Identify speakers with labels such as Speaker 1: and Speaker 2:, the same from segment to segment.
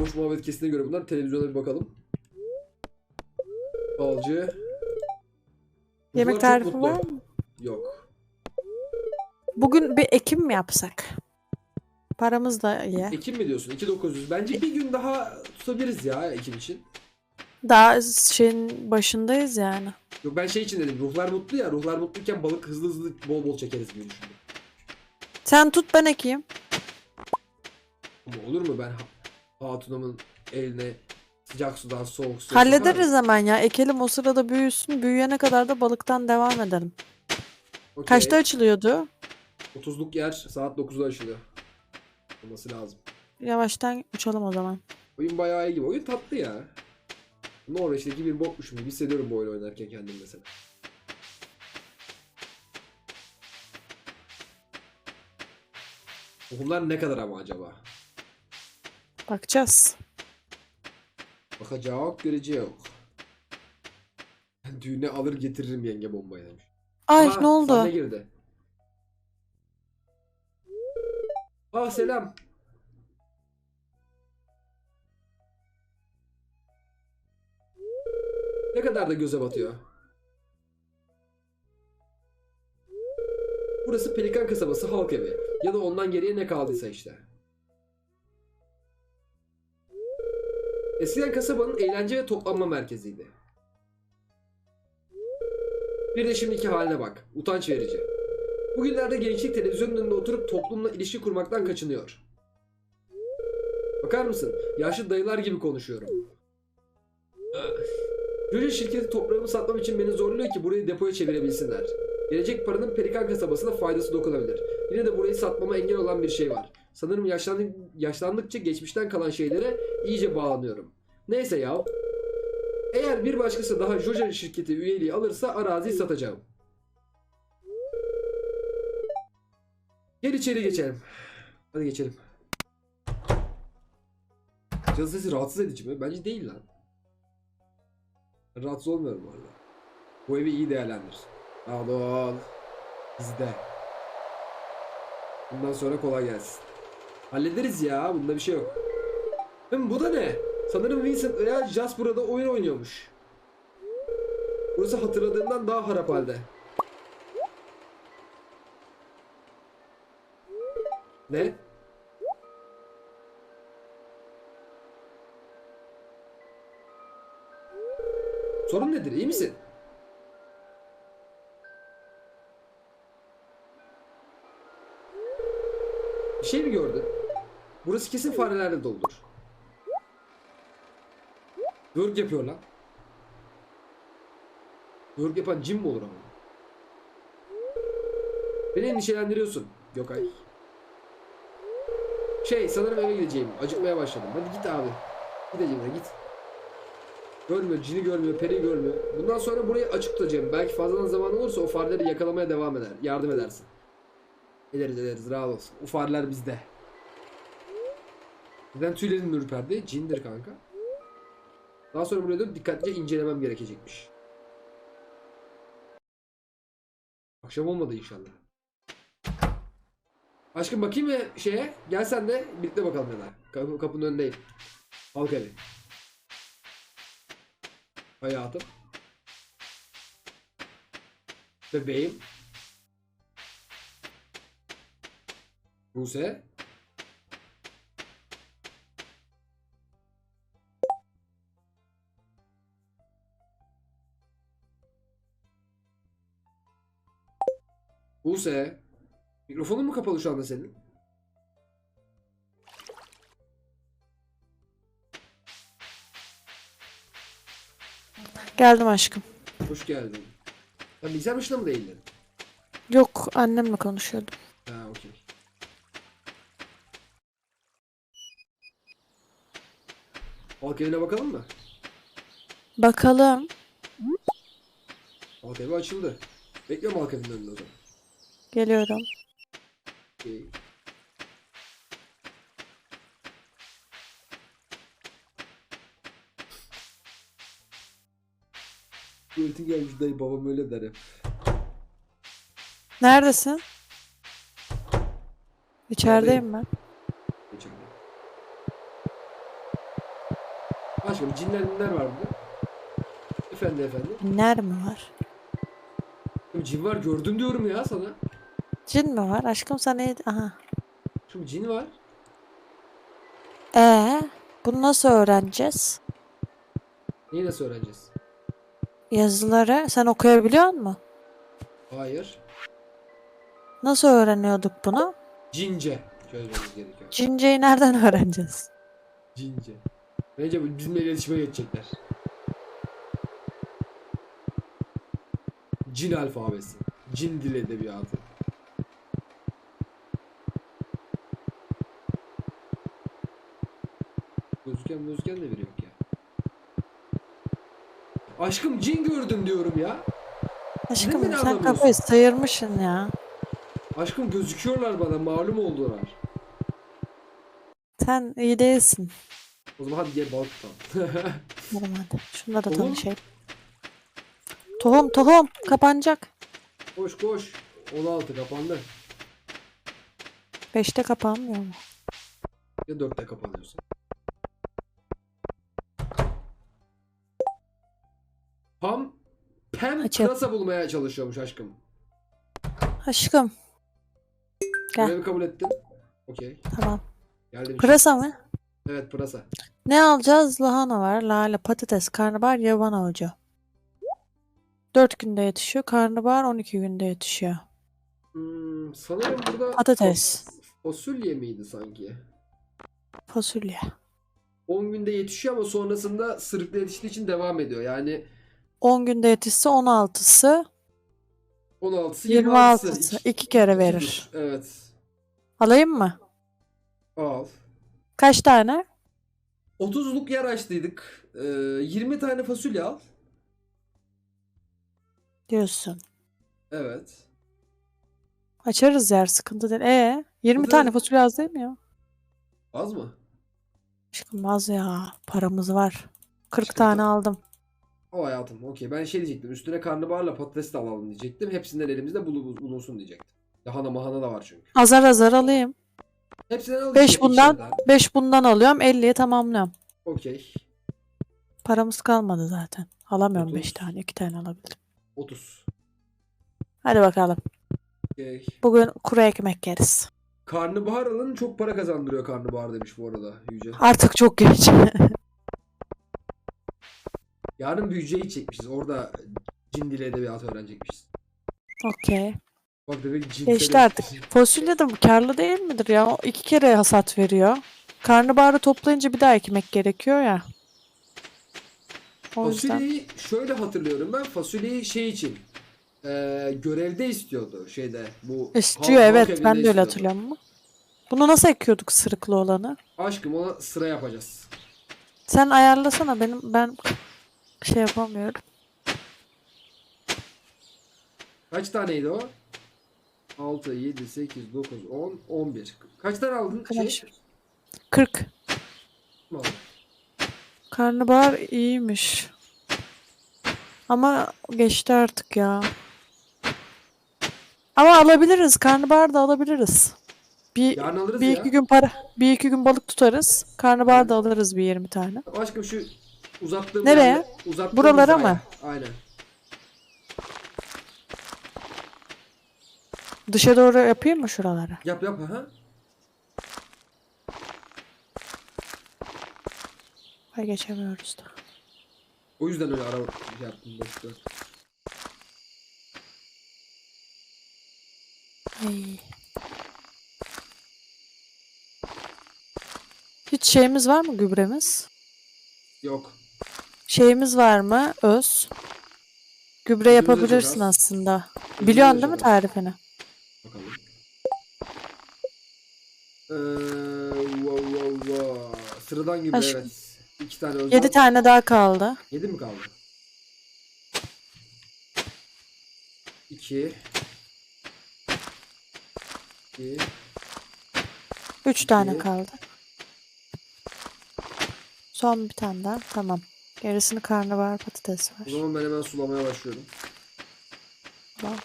Speaker 1: boş muhabbet kesine göre bunlar. Televizyona bir bakalım. Balcı.
Speaker 2: Yemek
Speaker 1: çok
Speaker 2: tarifi
Speaker 1: mutlu.
Speaker 2: var mı?
Speaker 1: Yok.
Speaker 2: Bugün bir ekim mi yapsak? Paramız da iyi.
Speaker 1: Ekim mi diyorsun? 2900. Bence bir gün daha tutabiliriz ya Ekim için.
Speaker 2: Daha şeyin başındayız yani.
Speaker 1: Yok ben şey için dedim. Ruhlar mutlu ya. Ruhlar mutluyken balık hızlı hızlı bol bol çekeriz diye düşündüm.
Speaker 2: Sen tut ben ekeyim.
Speaker 1: Ama olur mu ben ha- hatunamın eline sıcak sudan soğuk su
Speaker 2: Hallederiz hemen ya. Ekelim o sırada büyüsün. Büyüyene kadar da balıktan devam edelim. Kaçta açılıyordu?
Speaker 1: 30'luk yer saat 9'da açılıyor. Olması lazım.
Speaker 2: Yavaştan uçalım o zaman.
Speaker 1: Oyun bayağı iyi gibi. Oyun tatlı ya. Norveç'teki bir bokmuşum gibi hissediyorum bu oyunu oynarken kendim mesela. Tohumlar ne kadar ama acaba?
Speaker 2: Bakacağız.
Speaker 1: Bakacak göreceğiz. Düğüne alır getiririm yenge bombayı demiş.
Speaker 2: Ay
Speaker 1: Aa,
Speaker 2: ne oldu?
Speaker 1: sahne girdi. Aa selam. Ne kadar da göze batıyor. Burası Pelikan kasabası halk evi. Ya da ondan geriye ne kaldıysa işte. Eskiden kasabanın eğlence ve toplanma merkeziydi. Bir de şimdiki haline bak. Utanç verici. Bugünlerde gençlik televizyonun önünde oturup toplumla ilişki kurmaktan kaçınıyor. Bakar mısın? Yaşlı dayılar gibi konuşuyorum. Jojo şirketi toprağımı satmam için beni zorluyor ki burayı depoya çevirebilsinler. Gelecek paranın Pelikan kasabasına faydası dokunabilir. Yine de burayı satmama engel olan bir şey var. Sanırım yaşlandık, yaşlandıkça geçmişten kalan şeylere iyice bağlanıyorum. Neyse ya. Eğer bir başkası daha Jojo şirketi üyeliği alırsa araziyi satacağım. Gel içeri geçelim. Hadi geçelim. Cadı sesi rahatsız edici mi? Bence değil lan. Ben rahatsız olmuyorum valla. Bu evi iyi değerlendir. Al ol. Bizde. Bundan sonra kolay gelsin. Hallederiz ya. Bunda bir şey yok. Hem bu da ne? Sanırım Vincent veya Jas burada oyun oynuyormuş. Burası hatırladığımdan daha harap halde. Ne? Sorun nedir? İyi misin? Bir şey mi gördün? Burası kesin farelerle doludur. Work yapıyor lan. Work yapan cin mi olur ama? Beni endişelendiriyorsun Gökay. Şey sanırım eve gideceğim. Acıkmaya başladım. Hadi git abi. Gideceğim ya git. Görmüyor, cini görmüyor, peri görmüyor. Bundan sonra burayı açık tutacağım. Belki fazladan zaman olursa o fareleri yakalamaya devam eder. Yardım edersin. Ederiz ederiz rahat olsun. O fareler bizde. Neden tüylerin ürperdi? Cindir kanka. Daha sonra buraya dönüp dikkatlice incelemem gerekecekmiş. Akşam olmadı inşallah. Aşkım bakayım mı şeye? Gel sen de birlikte bakalım da. Kapı, kapının önündeyim. Halk evi. Hayatım. Bebeğim. Buse. Buse. Mikrofonun mu kapalı şu anda senin?
Speaker 2: Geldim aşkım.
Speaker 1: Hoş geldin. Sen bilgisayar başında mı değildin?
Speaker 2: Yok annemle konuşuyordum.
Speaker 1: Ha okey. Halk evine bakalım mı?
Speaker 2: Bakalım.
Speaker 1: Halk evi açıldı. Bekliyorum halk evinin önünde o zaman.
Speaker 2: Geliyorum.
Speaker 1: Okey. Tuvaleti gelmiş dayı babam öyle der hep.
Speaker 2: Neredesin? İçerideyim ben.
Speaker 1: İçeride. Aşkım cinler minler var burada. Efendi efendi.
Speaker 2: Ner mi var?
Speaker 1: Cin var gördüm diyorum ya sana.
Speaker 2: Cin mi var? Aşkım sen neydi? Aha.
Speaker 1: Aşkım cin var.
Speaker 2: Ee, bunu nasıl öğreneceğiz?
Speaker 1: Neyi nasıl öğreneceğiz?
Speaker 2: Yazıları sen okuyabiliyor musun?
Speaker 1: Hayır.
Speaker 2: Nasıl öğreniyorduk bunu?
Speaker 1: Cince çözmemiz gerekiyor.
Speaker 2: Cinceyi nereden öğreneceğiz?
Speaker 1: Cince. Bence bizimle iletişime geçecekler. Cin alfabesi. Cin dil edebiyatı. Gözüken gözüken de biri yok ya. Aşkım cin gördüm diyorum ya.
Speaker 2: Aşkım
Speaker 1: beni
Speaker 2: sen
Speaker 1: anlamıyorsun?
Speaker 2: kafayı sıyırmışsın ya.
Speaker 1: Aşkım gözüküyorlar bana malum oldular.
Speaker 2: Sen iyi değilsin.
Speaker 1: O zaman hadi gel balık tutalım.
Speaker 2: Benim hadi. Şunları da tanışayım. Tohum tohum kapanacak.
Speaker 1: koş koş. 16 kapandı.
Speaker 2: 5'te kapanmıyor mu?
Speaker 1: Ya 4'te kapanıyorsa. Pırasa bulmaya çalışıyormuş aşkım.
Speaker 2: Aşkım Gel.
Speaker 1: Görevi kabul ettim. Okey.
Speaker 2: tamam.
Speaker 1: Geldim.
Speaker 2: Pırasa mı?
Speaker 1: Evet pırasa.
Speaker 2: Ne alacağız? Lahana var, lale, patates, karnabahar, yaban avucu. 4 günde yetişiyor. Karnabahar 12 günde yetişiyor.
Speaker 1: Hmm, sanırım burada
Speaker 2: Patates.
Speaker 1: fas- fasulye miydi sanki?
Speaker 2: Fasulye.
Speaker 1: 10 günde yetişiyor ama sonrasında sırıkla yetiştiği için devam ediyor. Yani
Speaker 2: 10 günde yetişse 16'sı
Speaker 1: 16'sı
Speaker 2: 26'sı.
Speaker 1: 26'sı.
Speaker 2: 2 kere
Speaker 1: İki
Speaker 2: verir.
Speaker 1: bir. Evet.
Speaker 2: Alayım mı?
Speaker 1: Al.
Speaker 2: Kaç tane?
Speaker 1: 30'luk yer açtıydık. Ee, 20 tane fasulye al.
Speaker 2: Diyorsun.
Speaker 1: Evet.
Speaker 2: Açarız yer sıkıntı değil. E 20
Speaker 1: Zaten-
Speaker 2: tane fasulye az değil mi ya?
Speaker 1: Az mı?
Speaker 2: Aşkım az ya. Paramız var. 40
Speaker 1: Sıkıntı
Speaker 2: tane aldım.
Speaker 1: O hayatım. Okey. Ben şey diyecektim. Üstüne karnabaharla patates de alalım diyecektim. Hepsinden elimizde bulu- bulunsun diyecektim. Lahana mahana da var çünkü.
Speaker 2: Azar azar alayım.
Speaker 1: Hepsinden al
Speaker 2: 5
Speaker 1: işte,
Speaker 2: bundan,
Speaker 1: ikişerden.
Speaker 2: 5 bundan alıyorum. 50'ye tamamlıyorum.
Speaker 1: Okey.
Speaker 2: Paramız kalmadı zaten. Alamıyorum 5
Speaker 1: Otuz.
Speaker 2: tane. 2 tane alabilirim.
Speaker 1: 30.
Speaker 2: Hadi bakalım.
Speaker 1: Okey.
Speaker 2: Bugün kuru ekmek yeriz.
Speaker 1: Karnabahar alın çok para kazandırıyor karnabahar demiş bu arada Yüce.
Speaker 2: Artık çok geç.
Speaker 1: Yarın bir Yüce'yi çekmişiz. Orada cin dili edebiyatı öğrenecekmişiz.
Speaker 2: Okey.
Speaker 1: Bak demek cin
Speaker 2: Geçti
Speaker 1: seni-
Speaker 2: artık. Fasulye de karlı değil midir ya? O iki kere hasat veriyor. Karnabaharı toplayınca bir daha ekmek gerekiyor ya. O yüzden.
Speaker 1: Fasulyeyi şöyle hatırlıyorum ben. Fasulyeyi şey için eee, görevde istiyordu şeyde bu
Speaker 2: İstiyor
Speaker 1: halk-
Speaker 2: evet. Ben de öyle hatırlıyorum. Bunu nasıl ekiyorduk sırıklı olanı?
Speaker 1: Aşkım ona sıra yapacağız.
Speaker 2: Sen ayarlasana benim ben şey yapamıyorum.
Speaker 1: Kaç taneydi o? 6, 7, 8, 9, 10, 11. Kaç tane aldın?
Speaker 2: Arkadaş.
Speaker 1: Şey,
Speaker 2: 40.
Speaker 1: mi aldın?
Speaker 2: Karnabahar iyiymiş. Ama geçti artık ya. Ama alabiliriz. Karnabahar da alabiliriz. Bir,
Speaker 1: Yarın alırız
Speaker 2: bir
Speaker 1: ya.
Speaker 2: iki gün para, bir iki gün balık tutarız. Karnabahar da alırız bir 20 tane.
Speaker 1: Aşkım şu uzattığım
Speaker 2: Nereye?
Speaker 1: yerle- uzattığım
Speaker 2: Buralara mı?
Speaker 1: Aynen.
Speaker 2: Dışa doğru yapayım mı şuraları?
Speaker 1: Yap yap ha.
Speaker 2: Ay geçemiyoruz da.
Speaker 1: O yüzden öyle ara şey yaptım. boşta.
Speaker 2: Ay. Hiç şeyimiz var mı gübremiz?
Speaker 1: Yok.
Speaker 2: Şeyimiz var mı? Öz. Gübre yapabilirsin
Speaker 1: az.
Speaker 2: aslında. Biliyorsun değil mi tarifini?
Speaker 1: Bakalım. Ee, wow, wow, wow. Sıradan gibi
Speaker 2: Aşk-
Speaker 1: evet. İki tane özel.
Speaker 2: 7 tane daha kaldı.
Speaker 1: Yedi mi kaldı? İki. İki.
Speaker 2: 3 tane
Speaker 1: İki.
Speaker 2: kaldı. Son bir tane daha. Tamam. Yarısını karnabahar patates var.
Speaker 1: O zaman ben hemen sulamaya başlıyorum.
Speaker 2: Tamam.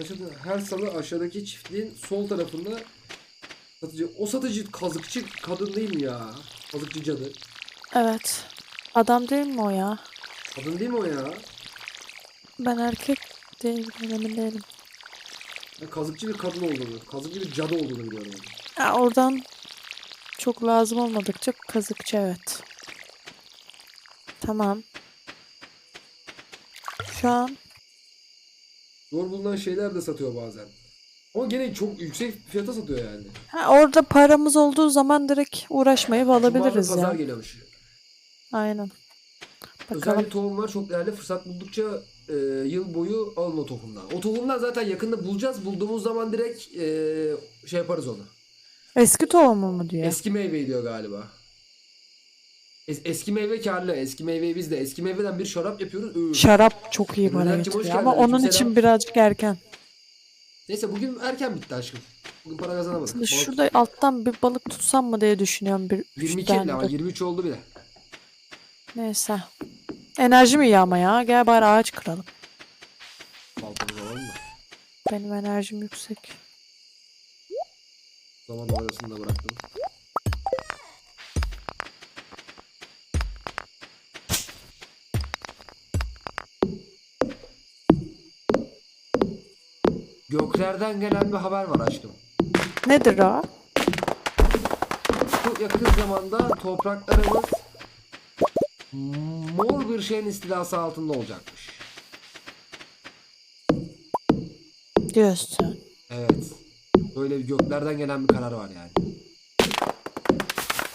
Speaker 1: Aşağıda, her salı aşağıdaki çiftliğin sol tarafında satıcı. O satıcı kazıkçı kadın değil mi ya? Kazıkçı cadı.
Speaker 2: Evet. Adam değil mi o ya?
Speaker 1: Kadın değil mi o ya?
Speaker 2: Ben erkek değilim emin değilim.
Speaker 1: Ben kazıkçı bir kadın olduğunu, kazıkçı bir cadı olduğunu biliyorum.
Speaker 2: Ya oradan çok lazım olmadıkça kazıkçı evet. Tamam. Şu an
Speaker 1: Zor bulunan şeyler de satıyor bazen. Ama gene çok yüksek fiyata satıyor yani.
Speaker 2: ha, orada paramız olduğu zaman direkt uğraşmayıp alabiliriz
Speaker 1: pazar
Speaker 2: ya.
Speaker 1: geliyormuş.
Speaker 2: Aynen.
Speaker 1: Özel
Speaker 2: Bakalım.
Speaker 1: bir tohum var çok değerli. Fırsat buldukça e, yıl boyu alın o tohumdan. O tohumdan zaten yakında bulacağız. Bulduğumuz zaman direkt e, şey yaparız onu.
Speaker 2: Eski tohumu mu diyor?
Speaker 1: Eski meyve diyor galiba. Es- eski meyve karlı. Eski meyveyi biz de. Eski meyveden bir şarap yapıyoruz. Üü.
Speaker 2: Şarap çok iyi
Speaker 1: hoş
Speaker 2: getiriyor ama
Speaker 1: geldin.
Speaker 2: onun
Speaker 1: Aleykümselam.
Speaker 2: için birazcık erken.
Speaker 1: Neyse bugün erken bitti aşkım. Bugün para kazanamadık. Balık-
Speaker 2: şurada alttan bir balık tutsam mı diye düşünüyorum bir üç
Speaker 1: 22
Speaker 2: tane
Speaker 1: elli ama
Speaker 2: de.
Speaker 1: 23 oldu bile.
Speaker 2: Neyse. Enerjim iyi ama ya. Gel bari ağaç kıralım. Benim enerjim yüksek.
Speaker 1: Zaman arasında bıraktım. Göklerden gelen bir haber var aşkım.
Speaker 2: Nedir o?
Speaker 1: Çok yakın zamanda topraklarımız mor bir şeyin istilası altında olacakmış.
Speaker 2: Diyorsun.
Speaker 1: Evet. Böyle bir göklerden gelen bir karar var yani.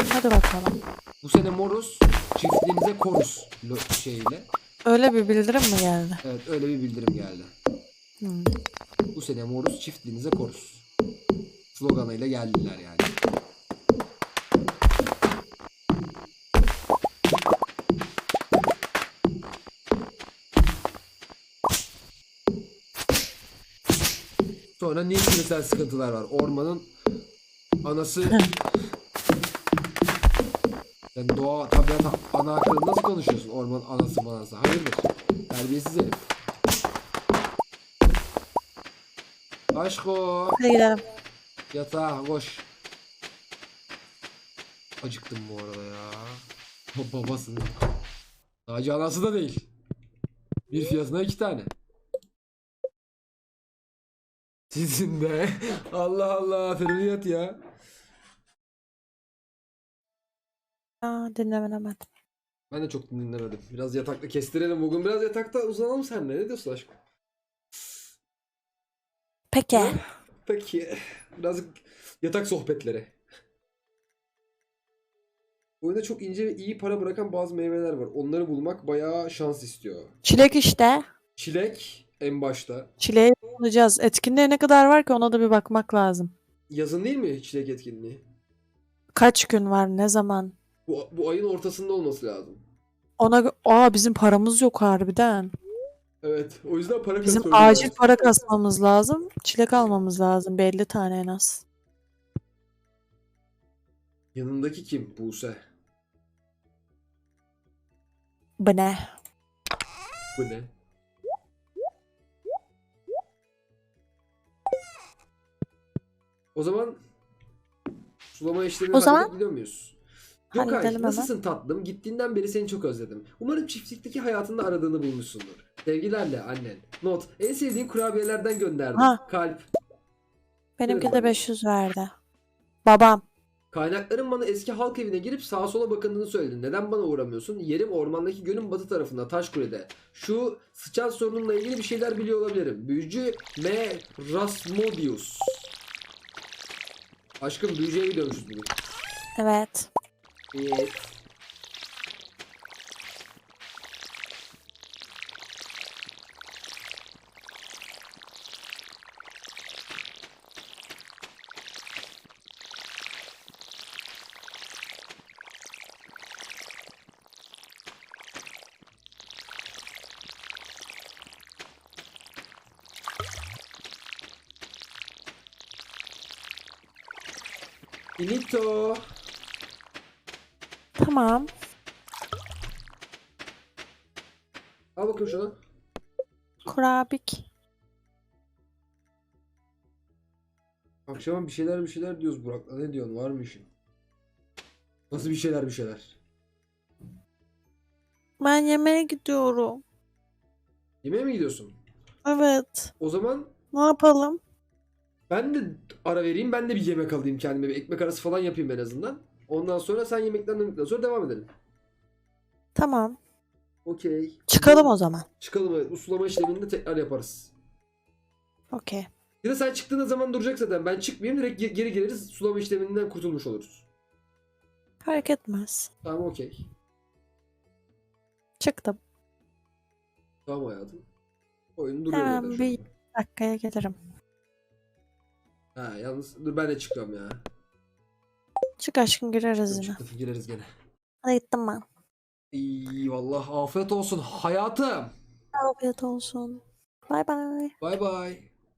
Speaker 2: Hadi bakalım.
Speaker 1: Bu sene moruz çiftliğimize koruz lo- şeyiyle.
Speaker 2: Öyle bir bildirim mi geldi?
Speaker 1: Evet öyle bir bildirim geldi.
Speaker 2: Hmm.
Speaker 1: Bu sene moruz çiftliğinize koruz. Sloganıyla geldiler yani. Sonra niye küresel sıkıntılar var? Ormanın anası Sen doğa, tabiat, ana hakkında nasıl konuşuyorsun? Orman anası manası. Hayırdır? Terbiyesiz herif. Aşko.
Speaker 2: Hadi gidelim.
Speaker 1: Yatağa koş. Acıktım bu arada ya. Ba- babasının. Sadece anası da değil. Bir fiyatına iki tane. Sizin de. Allah Allah. Feruliyat ya.
Speaker 2: Aa, dinlemedim.
Speaker 1: Ben de çok dinlemedim. Biraz yatakta kestirelim. Bugün biraz yatakta uzanalım seninle. Ne diyorsun aşkım?
Speaker 2: Peki.
Speaker 1: Peki. Birazcık yatak sohbetleri. Oyunda çok ince ve iyi para bırakan bazı meyveler var. Onları bulmak bayağı şans istiyor.
Speaker 2: Çilek işte.
Speaker 1: Çilek en başta.
Speaker 2: Çileği bulacağız. Etkinliğe ne kadar var ki ona da bir bakmak lazım.
Speaker 1: Yazın değil mi çilek etkinliği?
Speaker 2: Kaç gün var, ne zaman?
Speaker 1: Bu, bu ayın ortasında olması lazım.
Speaker 2: Ona Aa bizim paramız yok harbiden.
Speaker 1: Evet. O yüzden para
Speaker 2: Bizim acil
Speaker 1: lazım.
Speaker 2: para kasmamız lazım. Çilek almamız lazım. 50 tane en az.
Speaker 1: Yanındaki kim? Buse.
Speaker 2: Bu ne?
Speaker 1: Bu ne? O zaman sulama işlemine
Speaker 2: O zaman-
Speaker 1: gidiyor muyuz? Gökay
Speaker 2: Halledelim hemen.
Speaker 1: nasılsın tatlım? Gittiğinden beri seni çok özledim. Umarım çiftlikteki hayatında aradığını bulmuşsundur. Sevgilerle annen. Not. En sevdiğin kurabiyelerden gönderdim.
Speaker 2: Ha.
Speaker 1: Kalp.
Speaker 2: Benimki de 500 verdi. Babam.
Speaker 1: Kaynakların bana eski halk evine girip sağa sola bakındığını söyledin. Neden bana uğramıyorsun? Yerim ormandaki gölün batı tarafında Taşkule'de. Şu sıçan sorununla ilgili bir şeyler biliyor olabilirim. Büyücü M. Rasmodius. Aşkım büyücüye gidiyormuşuz bugün.
Speaker 2: Evet.
Speaker 1: Evet. Finito.
Speaker 2: Tamam.
Speaker 1: Al bakayım şunu.
Speaker 2: Kurabik.
Speaker 1: Akşama bir şeyler bir şeyler diyoruz Burak'la. Ne diyorsun? Var mı işin? Nasıl bir şeyler bir şeyler?
Speaker 2: Ben yemeğe gidiyorum.
Speaker 1: Yemeğe mi gidiyorsun?
Speaker 2: Evet.
Speaker 1: O zaman
Speaker 2: Ne yapalım?
Speaker 1: Ben de ara vereyim. Ben de bir yemek alayım kendime. Bir ekmek arası falan yapayım en azından. Ondan sonra sen yemekten döndükten sonra devam edelim.
Speaker 2: Tamam.
Speaker 1: Okey.
Speaker 2: Çıkalım o zaman.
Speaker 1: Çıkalım evet. Usulama işlemini de tekrar yaparız.
Speaker 2: Okey.
Speaker 1: Ya da sen çıktığın zaman duracak zaten. Ben çıkmayayım direkt ge- geri geliriz. Sulama işleminden kurtulmuş oluruz.
Speaker 2: Fark etmez.
Speaker 1: Tamam okey.
Speaker 2: Çıktım.
Speaker 1: Tamam hayatım. Oyun duruyor
Speaker 2: Hemen bir dakikaya gelirim.
Speaker 1: Ha yalnız dur ben de çıkıyorum ya.
Speaker 2: Çık aşkım gireriz yine.
Speaker 1: Çıktık gireriz gene.
Speaker 2: Hadi gittim ben.
Speaker 1: İyi vallahi afiyet olsun hayatım.
Speaker 2: Afiyet olsun. Bay bay.
Speaker 1: Bay bay.